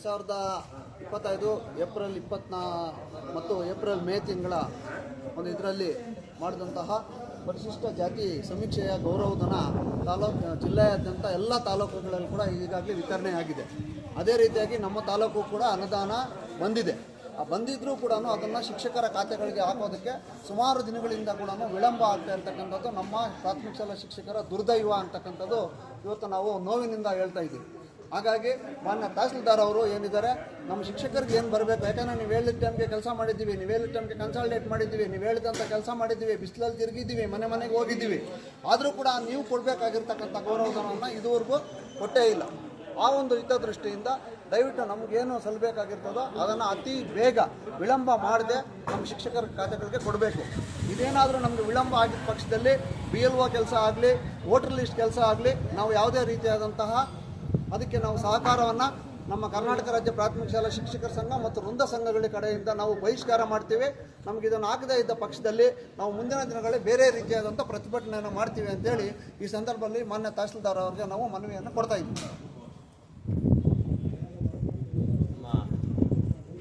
ಎರಡು ಸಾವಿರದ ಇಪ್ಪತ್ತೈದು ಏಪ್ರಿಲ್ ಇಪ್ಪತ್ನಾ ಮತ್ತು ಏಪ್ರಿಲ್ ಮೇ ತಿಂಗಳ ಒಂದು ಇದರಲ್ಲಿ ಮಾಡಿದಂತಹ ಪರಿಶಿಷ್ಟ ಜಾತಿ ಸಮೀಕ್ಷೆಯ ಗೌರವಧನ ತಾಲೂಕು, ಜಿಲ್ಲೆಯಾದ್ಯಂತ ಎಲ್ಲ ತಾಲೂಕುಗಳಲ್ಲಿ ಕೂಡ ಈಗಾಗಲೇ ವಿತರಣೆ ಆಗಿದೆ. ಅದೇ ರೀತಿಯಾಗಿ ನಮ್ಮ ತಾಲೂಕು ಕೂಡ ಅನುದಾನ ಬಂದಿದೆ. ಆ ಬಂದಿದ್ರೂ ಕೂಡ ಅದನ್ನು ಶಿಕ್ಷಕರ ಖಾತೆಗಳಿಗೆ ಹಾಕೋದಕ್ಕೆ ಸುಮಾರು ದಿನಗಳಿಂದ ಕೂಡ ವಿಳಂಬ ಆಗ್ತಾ ಇರ್ತಕ್ಕಂಥದ್ದು ನಮ್ಮ ಪ್ರಾಥಮಿಕ ಶಾಲಾ ಶಿಕ್ಷಕರ ದುರ್ದೈವ ಅಂತಕ್ಕಂಥದ್ದು ಇವತ್ತು ನಾವು ನೋವಿನಿಂದ ಹೇಳ್ತಾ ಇದ್ದೀವಿ. ಹಾಗಾಗಿ ಮಾನ್ಯ ತಹಸೀಲ್ದಾರ್ ಅವರು ಏನಿದ್ದಾರೆ, ನಮ್ಮ ಶಿಕ್ಷಕರಿಗೆ ಏನು ಬರಬೇಕು? ಯಾಕಂದರೆ ನೀವು ಹೇಳಿದ ಟೈಮ್ಗೆ ಕೆಲಸ ಮಾಡಿದ್ದೀವಿ, ನೀವು ಹೇಳಿದ ಟೈಮ್ಗೆ ಕನ್ಸಲ್ಟೇಟ್ ಮಾಡಿದ್ದೀವಿ, ನೀವು ಹೇಳಿದಂಥ ಕೆಲಸ ಮಾಡಿದ್ದೀವಿ, ಬಿಸಿಲಲ್ಲಿ ತಿರುಗಿದ್ದೀವಿ, ಮನೆ ಮನೆಗೆ ಹೋಗಿದ್ದೀವಿ. ಆದರೂ ಕೂಡ ನೀವು ಕೊಡಬೇಕಾಗಿರ್ತಕ್ಕಂಥ ಗೌರವಧನವನ್ನು ಇದುವರೆಗೂ ಕೊಟ್ಟೇ ಇಲ್ಲ. ಆ ಒಂದು ಹಿತದೃಷ್ಟಿಯಿಂದ ದಯವಿಟ್ಟು ನಮಗೇನು ಸಲ್ಲಬೇಕಾಗಿರ್ತದೋ ಅದನ್ನು ಅತಿ ಬೇಗ ವಿಳಂಬ ಮಾಡದೆ ನಮ್ಮ ಶಿಕ್ಷಕರ ಖಾತೆಗಳಿಗೆ ಕೊಡಬೇಕು. ಇದೇನಾದರೂ ನಮಗೆ ವಿಳಂಬ ಆಗಿದ್ದ ಪಕ್ಷದಲ್ಲಿ ಬಿ ಎಲ್ ಒ ಕೆಲಸ ಆಗಲಿ, ವೋಟರ್ ಲಿಸ್ಟ್ ಕೆಲಸ ಆಗಲಿ, ನಾವು ಯಾವುದೇ ರೀತಿಯಾದಂತಹ ಅದಕ್ಕೆ ನಾವು ಸಹಕಾರವನ್ನು ನಮ್ಮ ಕರ್ನಾಟಕ ರಾಜ್ಯ ಪ್ರಾಥಮಿಕ ಶಾಲಾ ಶಿಕ್ಷಕರ ಸಂಘ ಮತ್ತು ವೃಂದ ಸಂಘಗಳ ಕಡೆಯಿಂದ ನಾವು ಬಹಿಷ್ಕಾರ ಮಾಡ್ತೀವಿ. ನಮಗೆ ಇದನ್ನು ಆಗದೇ ಇದ್ದ ಪಕ್ಷದಲ್ಲಿ ನಾವು ಮುಂದಿನ ದಿನಗಳಲ್ಲಿ ಬೇರೆ ರೀತಿಯಾದಂಥ ಪ್ರತಿಭಟನೆಯನ್ನು ಮಾಡ್ತೀವಿ ಅಂತೇಳಿ ಈ ಸಂದರ್ಭದಲ್ಲಿ ಮಾನ್ಯ ತಹಸೀಲ್ದಾರ್ ಅವರಿಗೆ ನಾವು ಮನವಿಯನ್ನು ಕೊಡ್ತಾ ಇದ್ದೀವಿ.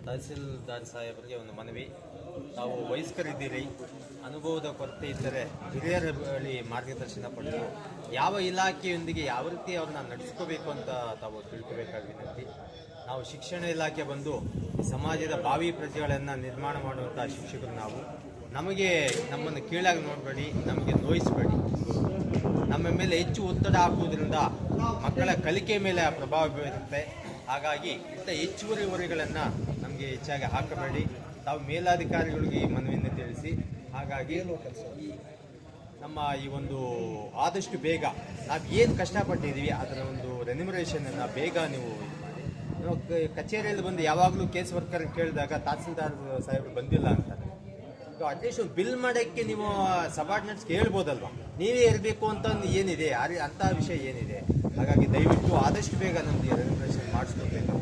ತಹಸೀಲ್ದಾರ್ ಸಾಹೇಬರಿಗೆ ಒಂದು ಮನವಿ. ತಾವು ವಯಸ್ಕರಿದ್ದೀರಿ, ಅನುಭವದ ಕೊರತೆ ಇದ್ದರೆ ಹಿರಿಯರ ಬಳಿ ಮಾರ್ಗದರ್ಶನ ಪಡೆದು ಯಾವ ಇಲಾಖೆಯೊಂದಿಗೆ ಯಾವ ರೀತಿ ಅವ್ರನ್ನ ನಡೆಸ್ಕೋಬೇಕು ಅಂತ ತಾವು ತಿಳ್ಕೋಬೇಕಾದ ವಿನಂತಿ ನಾವು ಶಿಕ್ಷಣ ಇಲಾಖೆ ಬಂದು ಸಮಾಜದ ಭಾವಿ ಪ್ರಜೆಗಳನ್ನು ನಿರ್ಮಾಣ ಮಾಡುವಂಥ ಶಿಕ್ಷಕರು ನಾವು. ನಮಗೆ ನಮ್ಮನ್ನು ಕೀಳಾಗಿ ನೋಡಬೇಡಿ, ನಮಗೆ ನೋಯಿಸಬೇಡಿ. ನಮ್ಮ ಮೇಲೆ ಹೆಚ್ಚು ಒತ್ತಡ ಹಾಕುವುದರಿಂದ ಮಕ್ಕಳ ಕಲಿಕೆ ಮೇಲೆ ಪ್ರಭಾವ ಬೀರುತ್ತೆ. ಹಾಗಾಗಿ ಇಂಥ ಹೆಚ್ಚುವರಿ ಹೊರೆಗಳನ್ನು ನಮಗೆ ಹೆಚ್ಚಾಗಿ ಹಾಕಬೇಡಿ. ತಾವು ಮೇಲಾಧಿಕಾರಿಗಳಿಗೆ ಈ ಮನವಿಯನ್ನು ತಿಳಿಸಿ, ಹಾಗಾಗಿ ನಮ್ಮ ಈ ಒಂದು ಆದಷ್ಟು ಬೇಗ ನಾವು ಏನು ಕಷ್ಟಪಟ್ಟಿದ್ದೀವಿ ಅದರ ಒಂದು ರೆನ್ಯುಮರೇಷನನ್ನು ಬೇಗ ನೀವು ಮಾಡಿ. ನಾವು ಕಚೇರಿಯಲ್ಲಿ ಬಂದು ಯಾವಾಗಲೂ ಕೇಸ್ ವರ್ಕರ್ ಕೇಳಿದಾಗ ತಹಸೀಲ್ದಾರ್ ಸಾಹೇಬರು ಬಂದಿಲ್ಲ ಅಂತಾರೆ. ಅಟ್ಲೀಸ್ಟ್ ಒಂದು ಬಿಲ್ ಮಾಡೋಕ್ಕೆ ನೀವು ಸಬಾರ್ಡಿನೇಟ್ಸ್ ಕೇಳ್ಬೋದಲ್ವಾ? ನೀವೇ ಇರಬೇಕು ಅಂತ ಒಂದು ಏನಿದೆ, ಅರಿ ಅಂಥ ವಿಷಯ ಏನಿದೆ. ಹಾಗಾಗಿ ದಯವಿಟ್ಟು ಆದಷ್ಟು ಬೇಗ ನಮಗೆ ರೆನ್ಯುಮರೇಷನ್ ಮಾಡಿಸ್ಕೊಬೇಕು.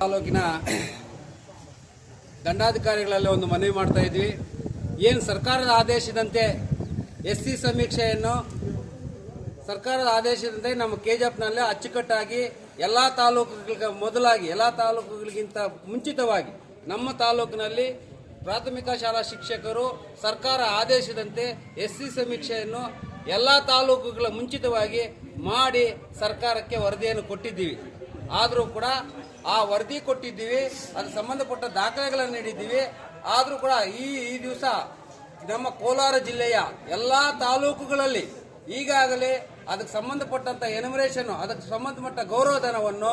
ತಾಲೂಕಿನ ದಂಡಾಧಿಕಾರಿಗಳಲ್ಲಿ ಒಂದು ಮನವಿ ಮಾಡ್ತಾ ಇದ್ವಿ. ಏನು ಸರ್ಕಾರದ ಆದೇಶದಂತೆ ಎಸ್ ಸಿ ಸಮೀಕ್ಷೆಯನ್ನು ಸರ್ಕಾರದ ಆದೇಶದಂತೆ ನಮ್ಮ ಕೆಜೆಫ್ನಲ್ಲಿ ಅಚ್ಚುಕಟ್ಟಾಗಿ ಎಲ್ಲ ತಾಲೂಕುಗಳಿಗೆ ಮೊದಲಾಗಿ, ಎಲ್ಲ ತಾಲೂಕುಗಳಿಗಿಂತ ಮುಂಚಿತವಾಗಿ ನಮ್ಮ ತಾಲೂಕಿನಲ್ಲಿ ಪ್ರಾಥಮಿಕ ಶಾಲಾ ಶಿಕ್ಷಕರು ಸರ್ಕಾರ ಆದೇಶದಂತೆ ಎಸ್ ಸಿ ಸಮೀಕ್ಷೆಯನ್ನು ಎಲ್ಲ ತಾಲೂಕುಗಳ ಮುಂಚಿತವಾಗಿ ಮಾಡಿ ಸರ್ಕಾರಕ್ಕೆ ವರದಿಯನ್ನು ಕೊಟ್ಟಿದ್ದೀವಿ. ಆದರೂ ಕೂಡ ಆ ವರದಿ ಕೊಟ್ಟಿದ್ದೀವಿ ಅದಕ್ಕೆ ಸಂಬಂಧಪಟ್ಟ ದಾಖಲೆಗಳನ್ನು ನೀಡಿದ್ದೀವಿ. ಆದರೂ ಕೂಡ ಈ ಈ ದಿವಸ ನಮ್ಮ ಕೋಲಾರ ಜಿಲ್ಲೆಯ ಎಲ್ಲ ತಾಲೂಕುಗಳಲ್ಲಿ ಈಗಾಗಲೇ ಅದಕ್ಕೆ ಸಂಬಂಧಪಟ್ಟಂತ ಎನಿಮರೇಷನ್ ಅದಕ್ಕೆ ಸಂಬಂಧಪಟ್ಟ ಗೌರವಧನವನ್ನು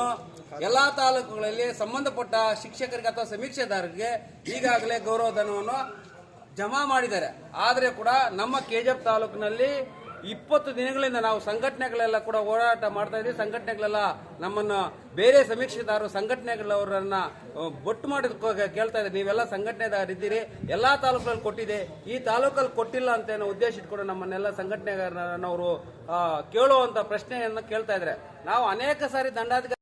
ಎಲ್ಲಾ ತಾಲೂಕುಗಳಲ್ಲಿ ಸಂಬಂಧಪಟ್ಟ ಶಿಕ್ಷಕರಿಗೆ ಅಥವಾ ಸಮೀಕ್ಷೆದಾರರಿಗೆ ಈಗಾಗಲೇ ಗೌರವಧನವನ್ನು ಜಮಾ ಮಾಡಿದ್ದಾರೆ. ಆದರೆ ಕೂಡ ನಮ್ಮ ಕೆಜೆಪ್ ತಾಲೂಕಿನಲ್ಲಿ ಇಪ್ಪತ್ತು ದಿನಗಳಿಂದ ನಾವು ಸಂಘಟನೆಗಳೆಲ್ಲ ಕೂಡ ಹೋರಾಟ ಮಾಡ್ತಾ ಇದ್ದೀವಿ. ಸಂಘಟನೆಗಳೆಲ್ಲ ನಮ್ಮನ್ನು ಬೇರೆ ಸಮೀಕ್ಷೆದಾರರು ಸಂಘಟನೆಗಳವರನ್ನ ಬೊಟ್ಟು ಮಾಡಿ ಕೇಳ್ತಾ ಇದ್ದಾರೆ. ನೀವೆಲ್ಲ ಸಂಘಟನೆದಾರಿದ್ದೀರಿ ಎಲ್ಲಾ ತಾಲೂಕಲ್ಲಿ ಕೊಟ್ಟಿದೆ. ಈ ತಾಲೂಕಲ್ಲಿ ಕೊಟ್ಟಿಲ್ಲ ಅಂತ ಏನೋ ಉದ್ದೇಶ ಇಟ್ಕೊಂಡು ನಮ್ಮನ್ನೆಲ್ಲ ಸಂಘಟನೆಗಾರನವರು ಕೇಳುವಂಥ ಪ್ರಶ್ನೆಯನ್ನು ಕೇಳ್ತಾ ಇದ್ದಾರೆ. ನಾವು ಅನೇಕ ಸಾರಿ ದಂಡಾಧಿಕಾರಿ